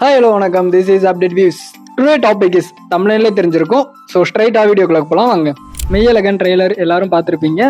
Hi hello வணக்கம். This is update views today topic is தமிழ்நிலே தெரிஞ்சிருக்கும். So ஸ்ட்ரைட்டாக வீடியோக்குள்ளே போகலாம் வாங்க. மெய்யழகன் ட்ரெய்லர் எல்லாரும் பார்த்துருப்பீங்க.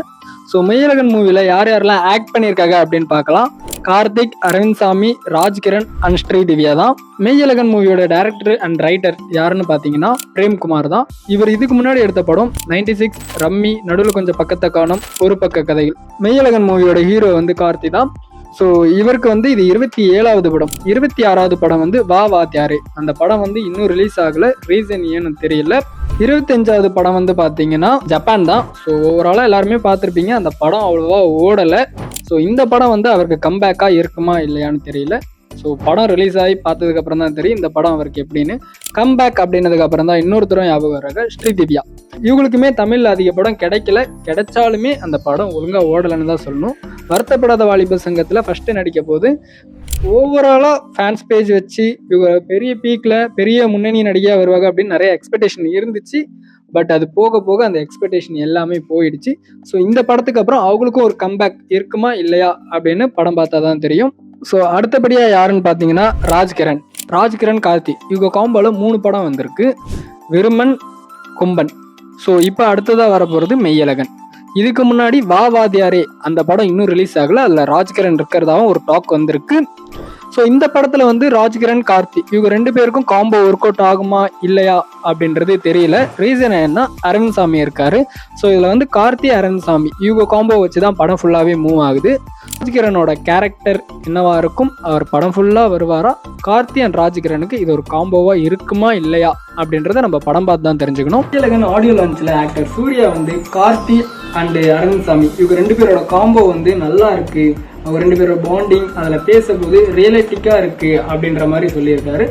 ஸோ மெய்யழகன் மூவியில் யார் யாரெல்லாம் ஆக்ட் பண்ணியிருக்காங்க அப்படின்னு பார்க்கலாம். கார்த்திக் அரவிந்த் சாமி ராஜ்கிரண் அண்ட் ஸ்ரீ திவ்யா தான். மெய்யழகன் மூவியோட டேரக்டர் அண்ட் ரைட்டர் யாருன்னு பார்த்தீங்கன்னா பிரேம்குமார் தான். இவர் இதுக்கு முன்னாடி எடுத்த படம் நைன்டி சிக்ஸ் ரம்மி நடுவில் கொஞ்சம் பக்கத்தை காணும் ஒரு பக்க கதைகள் மெய்யழகன் மூவியோட ஹீரோ வந்து கார்த்தி தான். ஸோ இவருக்கு வந்து இது இருபத்தி ஏழாவது படம். இருபத்தி ஆறாவது படம் வந்து வா வா தியாரே. அந்த படம் வந்து இன்னும் ரிலீஸ் ஆகலை. ரீசன் ஏன்னு தெரியல. இருபத்தஞ்சாவது படம் வந்து பார்த்தீங்கன்னா ஜப்பான் தான். ஸோ ஓவராலாக எல்லாருமே பார்த்துருப்பீங்க அந்த படம் அவ்வளோவா ஓடலை. ஸோ இந்த படம் வந்து அவருக்கு கம்பேக்காக இருக்குமா இல்லையான்னு தெரியல. ஸோ படம் ரிலீஸ் ஆகி பார்த்ததுக்கு அப்புறம் தான் தெரியும் இந்த படம் அவருக்கு எப்படின்னு. கம்பேக் அப்படின்னதுக்கு அப்புறம் தான் இன்னொருத்தரும் ஞாபகம் வர்றாங்க ஸ்ரீ திவ்யா. இவங்களுக்குமே தமிழில் அதிக படம் கிடைக்கல. கிடைச்சாலுமே அந்த படம் ஒழுங்காக ஓடலைன்னு தான் சொல்லணும். வருத்தப்படாத வாலிப சங்கத்தில் ஃபர்ஸ்ட் நடிக்க போது ஓவராலாக ஃபேன்ஸ் பேஜ் வச்சு இவங்க பெரிய பீக்கில் பெரிய முன்னணி நடிகையாக வருவாங்க அப்படின்னு நிறைய எக்ஸ்பெக்டேஷன் இருந்துச்சு. பட் அது போக போக அந்த எக்ஸ்பெக்டேஷன் எல்லாமே போயிடுச்சு. ஸோ இந்த படத்துக்கு அப்புறம் அவங்களுக்கும் ஒரு கம்பேக் இருக்குமா இல்லையா அப்படின்னு படம் பார்த்தா தான் தெரியும். ஸோ அடுத்தபடியாக யாருன்னு பார்த்தீங்கன்னா ராஜ்கிரண். ராஜ்கிரண் கார்த்தி. இவங்க காம்போவில் மூணு படம் வந்திருக்கு. விருமன் கும்பன். ஸோ இப்போ அடுத்ததாக வரப்போகிறது மெய்யழகன். இதுக்கு முன்னாடி வா வாதியாரே அந்த படம் இன்னும் ரிலீஸ் ஆகலை. அதில் ராஜ்கிரண் இருக்கிறதாவும் ஒரு டாக் வந்திருக்கு. ஸோ இந்த படத்துல வந்து ராஜ்கிரண் கார்த்தி இவங்க ரெண்டு பேருக்கும் காம்போ ஒர்க் அவுட் ஆகுமா இல்லையா அப்படின்றது தெரியல. ரீசன் என்ன அரவிந்த் சாமி இருக்காரு. ஸோ இதில் வந்து கார்த்தி அரவிந்த் சாமி இவங்க காம்போ வச்சு தான் படம் ஃபுல்லாகவே மூவ் ஆகுது. ராஜ்கிரனோட கேரக்டர் என்னவா இருக்கும்? அவர் படம் ஃபுல்லாக வருவாரா? கார்த்தி அண்ட் ராஜ்கிரனுக்கு இது ஒரு காம்போவாக இருக்குமா இல்லையா அப்படின்றத நம்ம படம் பார்த்து தான் தெரிஞ்சுக்கணும் ஆடியோ லான்ச்சில் ஆக்டர் சூர்யா வந்து கார்த்தி அண்ட் அரவிந்த் சாமி இவங்க ரெண்டு பேரோட காம்போ வந்து நல்லா இருக்கு. அவங்க ரெண்டு பேரோட பாண்டிங் அதில் பேசும்போது ரியலிட்டிக்காக இருக்கு அப்படின்ற மாதிரி சொல்லியிருக்காரு.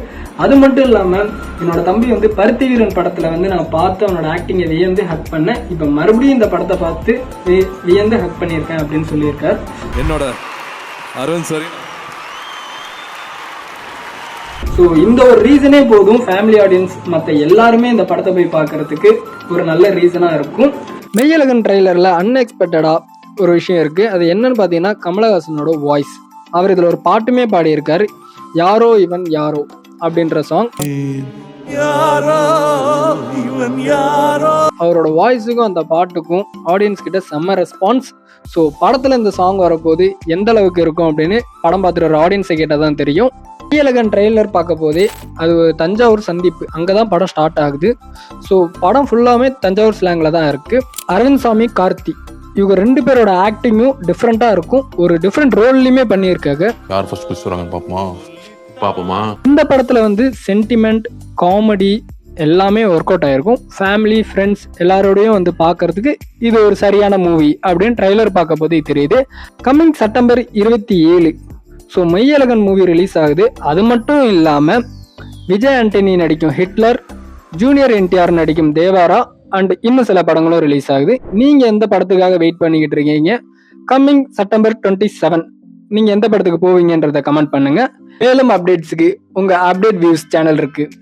அது மட்டும் இல்லாமல் என்னோட தம்பி வந்து பருத்தி வீரன் படத்தில் வந்து நான் பார்த்து அவனோட ஆக்டிங்கை வியந்து ஹக் பண்ணேன். இப்போ மறுபடியும் இந்த படத்தை பார்த்து வியந்து ஹக் பண்ணியிருக்கேன் அப்படின்னு சொல்லியிருக்காரு. என்னோட அரவிந்த் சாரி ஸோ இந்த ஒரு ரீசனே போதும். ஃபேமிலி ஆடியன்ஸ் மற்ற எல்லாருமே இந்த படத்தை போய் பார்க்கறதுக்கு ஒரு நல்ல ரீசனாக இருக்கும். மெய்யழகன் ட்ரெய்லரில் அன்எக்ஸ்பெக்டடாக ஒரு விஷயம் இருக்குது அது என்னன்னு பார்த்தீங்கன்னா கமலஹாசனோட வாய்ஸ் அவர் இதில் ஒரு பாட்டுமே பாடியிருக்காரு. யாரோ இவன் யாரோ அப்படின்ற சாங் யாரோ இவன் யாரோ. அவரோட வாய்ஸுக்கும் அந்த பாட்டுக்கும் ஆடியன்ஸ் கிட்ட செம்ம ரெஸ்பான்ஸ் ஸோ படத்தில் இந்த சாங் வரப்போது எந்த அளவுக்கு இருக்கும் அப்படின்னு படம் பார்த்துட்டு வர ஆடியன்ஸை கேட்டால் தான் தெரியும். ஈயலகன் ட்ரெய்லர் பார்க்க போதே அது தஞ்சாவூர் சந்திப்பு. அங்கே தான் படம் ஸ்டார்ட் ஆகுது. ஸோ படம் ஃபுல்லாமே தஞ்சாவூர் ஸ்லாங்கில் தான் இருக்குது அரவிந்த் சாமி கார்த்தி. இவங்க ரெண்டு பேரோட ஆக்டிங்கும் டிஃப்ரெண்ட்டாக இருக்கும். ஒரு டிஃப்ரெண்ட் ரோல்லையுமே பண்ணியிருக்காங்க. யார் ஃபர்ஸ்ட் புஷ் வராங்க பாப்போமா பாப்போமா இந்த படத்துல வந்து சென்டிமெண்ட் காமெடி எல்லாமே ஒர்க் அவுட் ஆயிருக்கும். ஃபேமிலி ஃப்ரெண்ட்ஸ் எல்லாரோடையும் வந்து பார்க்கறதுக்கு இது ஒரு சரியான மூவி அப்படின்னு ட்ரைலர் பார்க்க போதே தெரியுது. கம்மிங் செப்டம்பர் இருபத்தி ஏழு. ஸோ மெய்யழகன் மூவி ரிலீஸ் ஆகுது. அது மட்டும் இல்லாமல் விஜய் ஆண்டனி நடிக்கும் ஹிட்லர் ஜூனியர் என்டிஆர் நடிக்கும் தேவாரா அண்ட் இன்னும் சில படங்களும் ரிலீஸ் ஆகுது. நீங்கள் எந்த படத்துக்காக வெயிட் பண்ணிக்கிட்டு இருக்கீங்க? கம்மிங் செப்டம்பர் டுவெண்ட்டி செவன் நீங்கள் எந்த படத்துக்கு போவீங்கன்றத கமெண்ட் பண்ணுங்கள் மேலும் அப்டேட்ஸுக்கு உங்கள் அப்டேட் வியூஸ் சேனல் இருக்குது